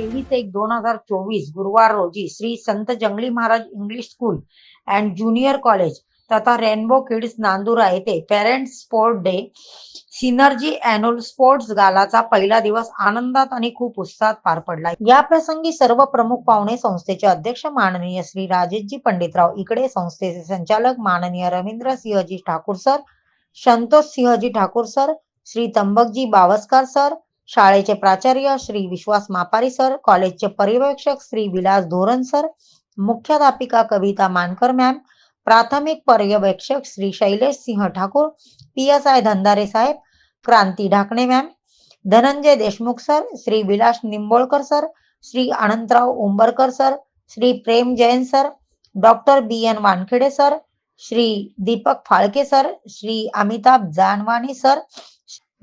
तेवीस एक दोन हजार चोवीस गुरुवार रोजी Shri Sant Jangli Maharaj English school and junior college तथा रेनबो किड्स नांदुरा येथे parents sport day synergy annual sports गालाचा पहिला दिवस आनंदात आणि खूप उत्साहात पार पडला. या प्रसंगी सर्व प्रमुख पाहुणे संस्थेचे अध्यक्ष माननीय श्री राजेशजी पंडितराव इकडे संस्थेचे संचालक माननीय Ravindra Singhji Thakur sir Santosh Singhji Thakur sir Shri Trambakji Bawaskar sir शाळेचे प्राचार्य श्री विश्वास मापारी सर कॉलेजचे पर्यवेक्षक श्री विलास धोरण सर मुख्याध्यापिका कविता मानकर मॅम प्राथमिक पर्यवेक्षक Shri Shailesh Singh Thakur P S I Dhandare Saheb Kranti Dhakane ma'am Dhananjay Deshmukh sir Shri Vilas Nimbolkar sir Shri Anantrao Umbarkar sir Shri Prem Jain sir doctor B N Wankhede sir Shri Deepak Phalke sir Shri Amitabh Janwani sir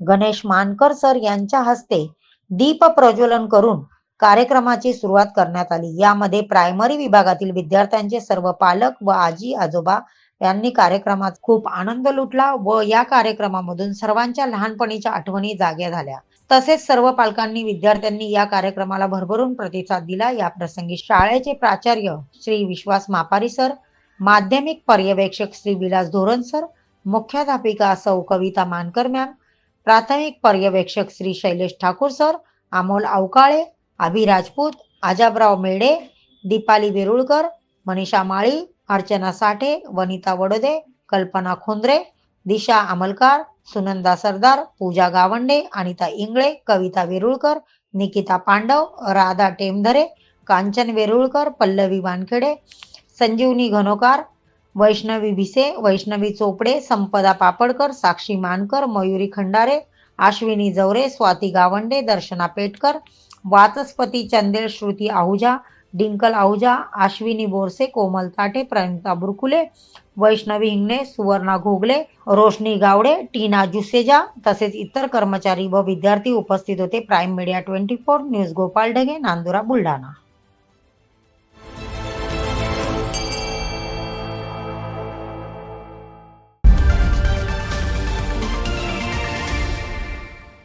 Ganesh Mankar sir यांच्या हस्ते दीप प्रज्वलन करून कार्यक्रमाची सुरुवात करण्यात आली. यामध्ये primary विभागातील विद्यार्थ्यांचे सर्व पालक व आजी आजोबा यांनी कार्यक्रमात खूप आनंद लुटला व या कार्यक्रमामधून सर्वांच्या लहानपणीच्या आठवणी जाग्या झाल्या. तसेच सर्व पालकांनी विद्यार्थ्यांनी या कार्यक्रमाला भरभरून प्रतिसाद दिला. या प्रसंगी शाळेचे प्राचार्य श्री विश्वास मापारी सर माध्यमिक पर्यवेक्षक श्री विलास धोरण सर मुख्याध्यापिका सौ कविता मानकर मॅम प्राथमिक पर्यवेक्षक श्री शैलेश ठाकूर सर अमोल अवकाळे अभि राजपूत आजाबराव मेढे दीपाली वेरुळकर मनीषा माळी अर्चना साठे वनिता वडोदे कल्पना खोंद्रे दिशा अमलकार सुनंदा सरदार पूजा गावंडे अनिता इंगळे कविता वेरुळकर निकिता पांडव राधा टेमधरे कांचन वेरुळकर पल्लवी वानखेडे संजीवनी घनोकार वैष्णवी भिसे वैष्णवी चोपडे संपदा पापडकर साक्षी मानकर मयुरी खंडारे आश्विनी जवरे स्वाती गावंडे दर्शना पेटकर वाचस्पती चंदेल श्रुती आहुजा डिंकल आहुजा आश्विनी बोरसे कोमल ताटे प्रणिता बुरकुले वैष्णवी हिंगणे सुवर्णा घोगले रोशनी गावडे टीना जुसेजा तसेच इतर कर्मचारी व विद्यार्थी उपस्थित होते. Prime media twenty four news Gopal Dhage Nandura Buldhana.